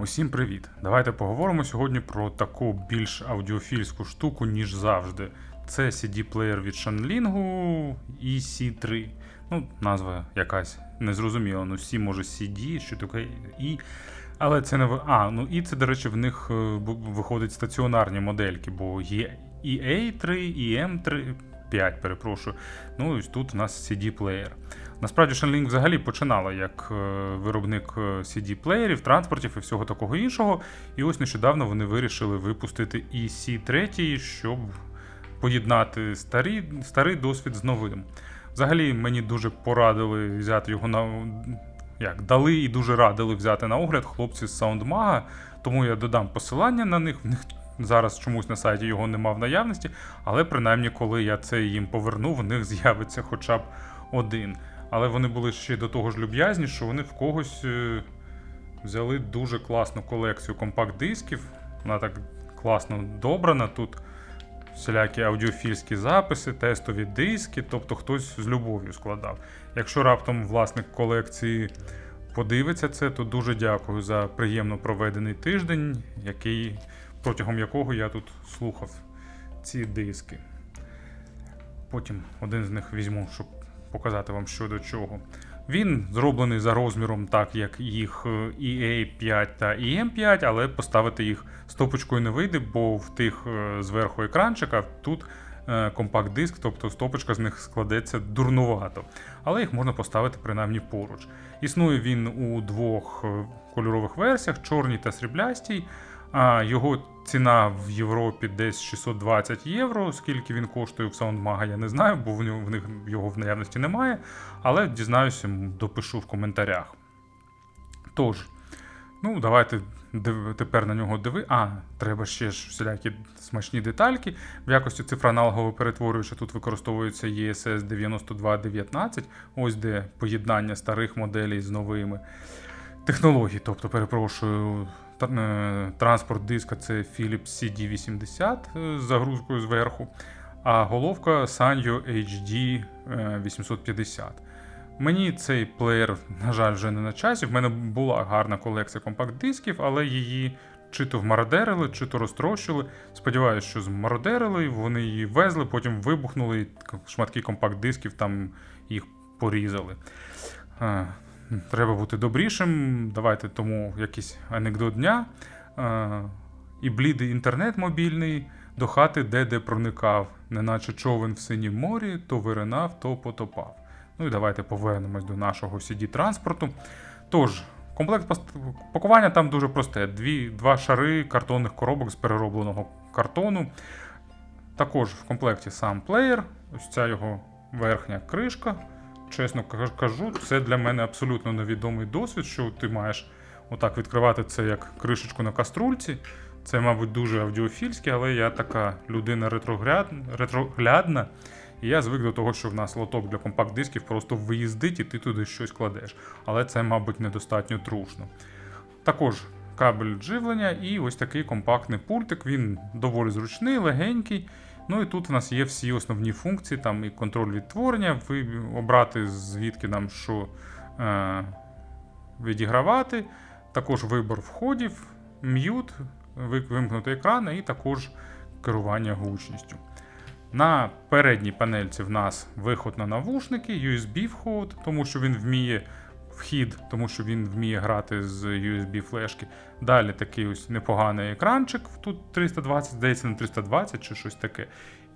Усім привіт! Давайте поговоримо сьогодні про таку більш аудіофільську штуку, ніж завжди. Це CD-плеєр від Shanling EC3. Ну, назва якась незрозуміла. Ну, C може CD, що таке І. Але це не в. А, ну і це, до речі, в них е, виходить стаціонарні модельки, бо є і A3, і M3, 5, перепрошую. Ну ось тут у нас CD-плеєр. Насправді Shenling взагалі починала як е, виробник е, CD-плеєрів, транспортів і всього такого іншого. І ось нещодавно вони вирішили випустити і C3, щоб поєднати старі, старий досвід з новим. Взагалі мені дуже порадили взяти його на. Як, дали і дуже радили взяти на огляд хлопці з SoundMag, тому я додам посилання на них. В них зараз чомусь на сайті його нема в наявності, але принаймні, коли я це їм поверну, в них з'явиться хоча б один. Але вони були ще до того ж люб'язні, що вони в когось е, взяли дуже класну колекцію компакт-дисків. Вона так класно добрана. Тут всілякі аудіофільські записи, тестові диски, тобто хтось з любов'ю складав. Якщо раптом власник колекції подивиться це, то дуже дякую за приємно проведений тиждень, який, протягом якого я тут слухав ці диски. Потім один з них візьму, щоб показати вам що до чого. Він зроблений за розміром, так як їх е, EA5 та EM5, але поставити їх стопочкою не вийде, бо в тих е, зверху екранчика тут е, компакт-диск, тобто стопочка з них складеться дурнувато. Але їх можна поставити принаймні поруч. Існує він у двох е, кольорових версіях: чорній та сріблястій. А його ціна в Європі десь 620 євро. Скільки він коштує в SoundMag, я не знаю, бо в них його в наявності немає. Але дізнаюся, допишу в коментарях. Тож, ну, давайте тепер на нього диви. А, треба ще ж всілякі смачні детальки. В якості цифроаналогового перетворювача тут використовується ESS 9219, ось де поєднання старих моделей з новими технологій. Тобто, перепрошую, транспорт диска це Philips CD80 е, з загрузкою зверху, а головка Sanyo HD е, 850. Мені цей плеєр, на жаль, вже не на часі. В мене була гарна колекція компакт-дисків, але її чи то вмародерили, чи то розтрощили. Сподіваюсь, що змародерили, вони її везли, потім вибухнули, шматки компакт-дисків там їх порізали. Треба бути добрішим. Давайте тому якийсь анекдот дня. Е, І блідий інтернет мобільний до хати де-де проникав, неначе човен в синім морі, то виринав, то потопав. Ну і давайте повернемось до нашого CD-транспорту. Тож, комплект пакування там дуже просте: Дві, два шари картонних коробок з переробленого картону. Також в комплекті сам плеєр, ось ця його верхня кришка. Чесно кажу- це для мене абсолютно невідомий досвід, що ти маєш отак відкривати це як кришечку на каструльці. Це, мабуть, дуже аудіофільське, але я така людина ретроглядна, і я звик до того, що в нас лоток для компакт-дисків просто виїздить і ти туди щось кладеш. Але це, мабуть, недостатньо трушно. Також кабель живлення і ось такий компактний пультик. Він доволі зручний, легенький. Ну і тут у нас є всі основні функції, там і контроль відтворення, обрати звідки нам що е, відігравати, також вибор входів, м'ют, вимкнути екран і також керування гучністю. На передній панельці в нас виход на навушники, USB вход, тому що він вміє вхід, тому що він вміє грати з USB флешки. Далі такий ось непоганий екранчик, тут 320, здається, на 320 чи щось таке.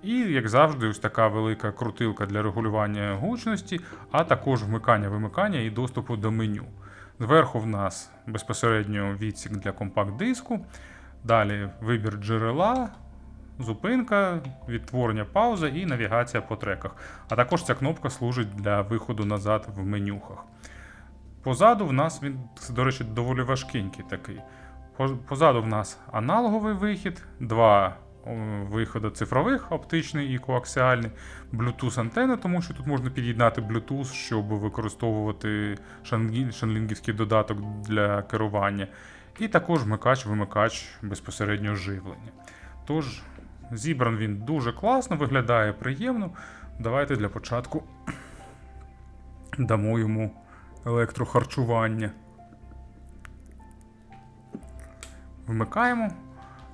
І, як завжди, ось така велика крутилка для регулювання гучності, а також вмикання, вимикання і доступу до меню. Зверху в нас безпосередньо відсік для компакт-диску. Далі вибір джерела, зупинка, відтворення пауза і навігація по треках. А також ця кнопка служить для виходу назад в менюхах. Позаду в нас він, до речі, доволі важкенький такий. Позаду в нас аналоговий вихід, два виходи цифрових, оптичний і коаксіальний, Bluetooth антени, тому що тут можна під'єднати Bluetooth, щоб використовувати шанлінгівський додаток для керування. І також вмикач-вимикач безпосередньо живлення. Тож, зібран він дуже класно, виглядає приємно. Давайте для початку дамо йому електрохарчування. вмикаємо.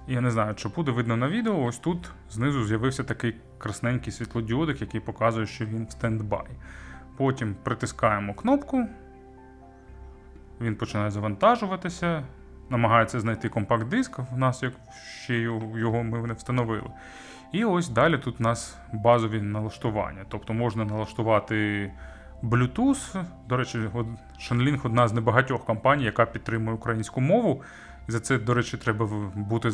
Я не знаю, чи буде видно на відео. Ось тут знизу з'явився такий красненький світлодіодик, який показує, що він в стендбай. Потім притискаємо кнопку. Він починає завантажуватися. Намагається знайти компакт-диск. В нас як ще його ми не встановили. І ось далі тут у нас базові налаштування. Тобто можна налаштувати Bluetooth. До речі, Shenling одна з небагатьох компаній, яка підтримує українську мову. І за це, до речі, треба бути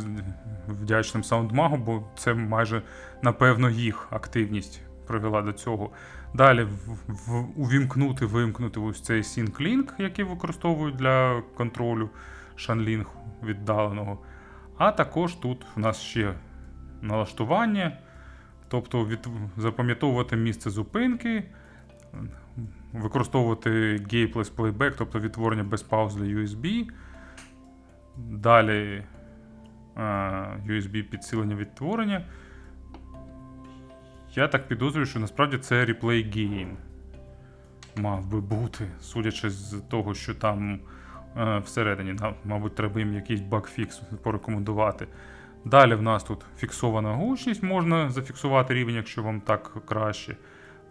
вдячним SoundMag, бо це майже напевно їх активність привела до цього. Далі в- увімкнути, вимкнути ось цей SyncLink, який використовують для контролю Shenling віддаленого. А також тут в нас ще налаштування, тобто від, запам'ятовувати місце зупинки, використовувати Gapless Playback, тобто відтворення без пауз для USB. Далі USB підсилення відтворення. Я так підозрюю, що насправді це replay gain мав би бути, судячи з того, що там е, всередині. Мабуть, треба їм якийсь багфікс порекомендувати. Далі в нас тут фіксована гучність, можна зафіксувати рівень, якщо вам так краще.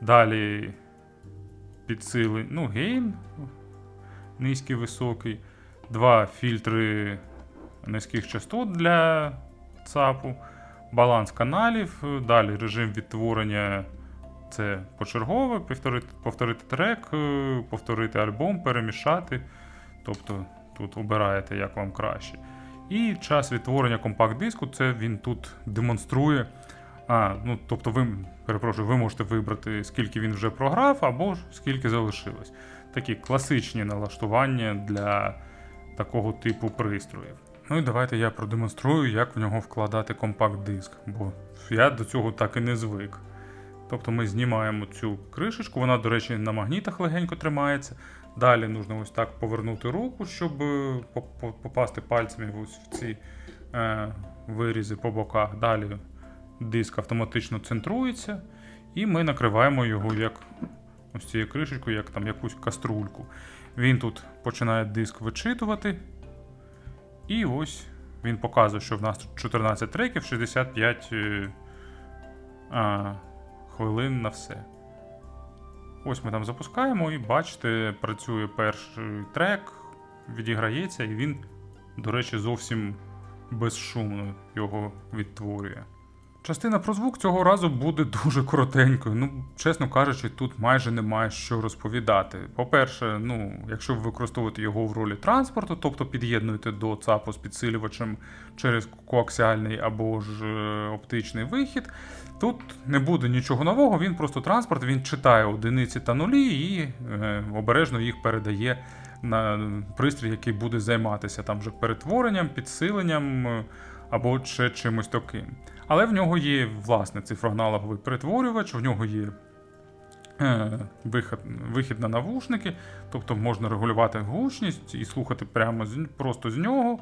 Далі підсили, ну, гейн низький, високий. Два фільтри низьких частот для ЦАПу, баланс каналів, далі режим відтворення. Це почергове, повторити, повторити трек, е, повторити альбом, перемішати. Тобто тут обираєте, як вам краще. І час відтворення компакт-диску, це він тут демонструє. А, ну, тобто, ви, перепрошую, ви можете вибрати, скільки він вже програв, або ж скільки залишилось. Такі класичні налаштування для такого типу пристроїв. Ну і давайте я продемонструю, як в нього вкладати компакт-диск, бо я до цього так і не звик. Тобто ми знімаємо цю кришечку, вона, до речі, на магнітах легенько тримається. Далі нужно ось так повернути руку, щоб е, по- по- попасти пальцями ось в ці е, вирізи по боках. Далі диск автоматично центрується, і ми накриваємо його як ось цією кришечкою, як там якусь каструльку. Він тут починає диск вичитувати. І ось він показує, що в нас тут 14 треків, 65 е, а, хвилин на все. Ось ми там запускаємо, і бачите, працює перший трек, відіграється, і він, до речі, зовсім безшумно його відтворює. Частина про звук цього разу буде дуже коротенькою. Ну, чесно кажучи, тут майже немає що розповідати. По-перше, ну, якщо ви використовуєте його в ролі транспорту, тобто під'єднуєте до ЦАПу з підсилювачем через коаксіальний або ж е, оптичний вихід, тут не буде нічого нового, він просто транспорт, він читає одиниці та нулі і е, обережно їх передає на пристрій, який буде займатися там вже перетворенням, підсиленням е, або ще чимось таким. Але в нього є власне цифроаналоговий перетворювач, в нього є е, вихід, вихід на навушники, тобто можна регулювати гучність і слухати прямо з, просто з нього.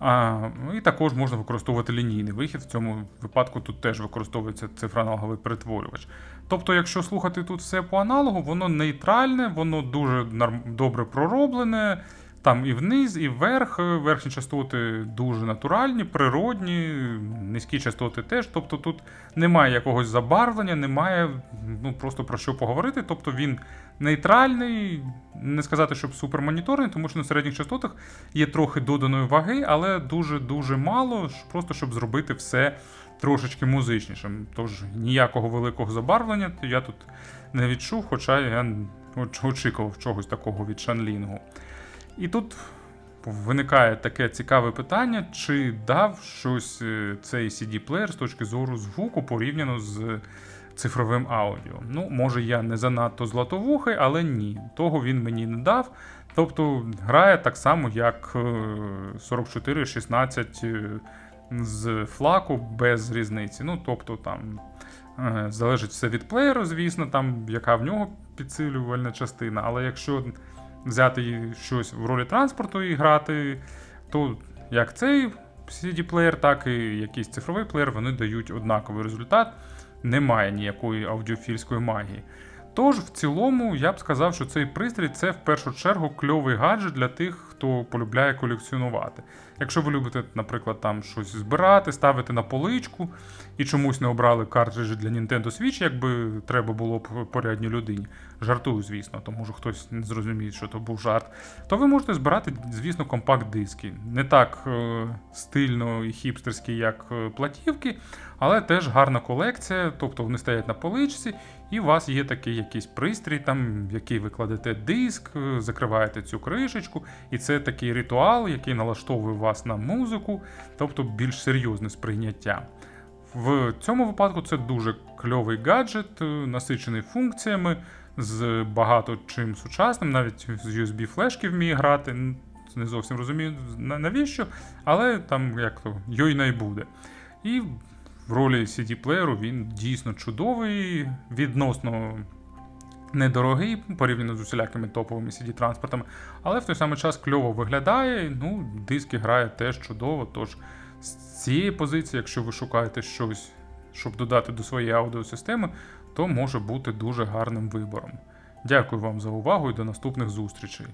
А, ну, і також можна використовувати лінійний вихід. В цьому випадку тут теж використовується цифроаналоговий перетворювач. Тобто, якщо слухати тут все по аналогу, воно нейтральне, воно дуже добре пророблене. Там і вниз, і вверх. Верхні частоти дуже натуральні, природні, низькі частоти теж. Тобто тут немає якогось забарвлення, немає ну, просто про що поговорити. Тобто він нейтральний, не сказати, щоб супермоніторний, тому що на середніх частотах є трохи доданої ваги, але дуже-дуже мало, просто щоб зробити все трошечки музичнішим. Тож ніякого великого забарвлення я тут не відчув, хоча я очікував чогось такого від Шанлінгу. І тут виникає таке цікаве питання, чи дав щось е, цей CD-плеєр з точки зору звуку порівняно з цифровим аудіо. Ну, може, я не занадто златовухий, але ні, того він мені не дав. Тобто грає так само, як е, 4416 е, з флаку без різниці. Ну, тобто там е, залежить все від плеєру, звісно, там яка в нього підсилювальна частина. Але якщо взяти щось в ролі транспорту і грати, то як цей CD-плеєр, так і якийсь цифровий плеєр, вони дають однаковий результат. Немає ніякої аудіофільської магії. Тож, в цілому, я б сказав, що цей пристрій це в першу чергу кльовий гаджет для тих, хто полюбляє колекціонувати. Якщо ви любите, наприклад, там щось збирати, ставити на поличку і чомусь не обрали картриджі для Nintendo Switch, якби треба було б порядній людині. Жартую, звісно, тому що хтось не зрозуміє, що то був жарт. То ви можете збирати, звісно, компакт-диски. Не так е, стильно і хіпстерські, як е, платівки, але теж гарна колекція, тобто вони стоять на поличці, і у вас є такий якийсь пристрій, там, в який ви кладете диск, е, закриваєте цю кришечку, і це такий ритуал, який налаштовує вас на музику, тобто більш серйозне сприйняття. В цьому випадку це дуже кльовий гаджет, е, насичений функціями, з багато чим сучасним, навіть з USB флешки вміє грати. Не зовсім розумію навіщо, але там як то йойна й буде. І в ролі CD-плеєру він дійсно чудовий, відносно недорогий порівняно з усілякими топовими CD-транспортами, але в той самий час кльово виглядає. Ну, диски грає теж чудово. Тож з цієї позиції, якщо ви шукаєте щось, щоб додати до своєї аудіосистеми, то може бути дуже гарним вибором. Дякую вам за увагу і до наступних зустрічей.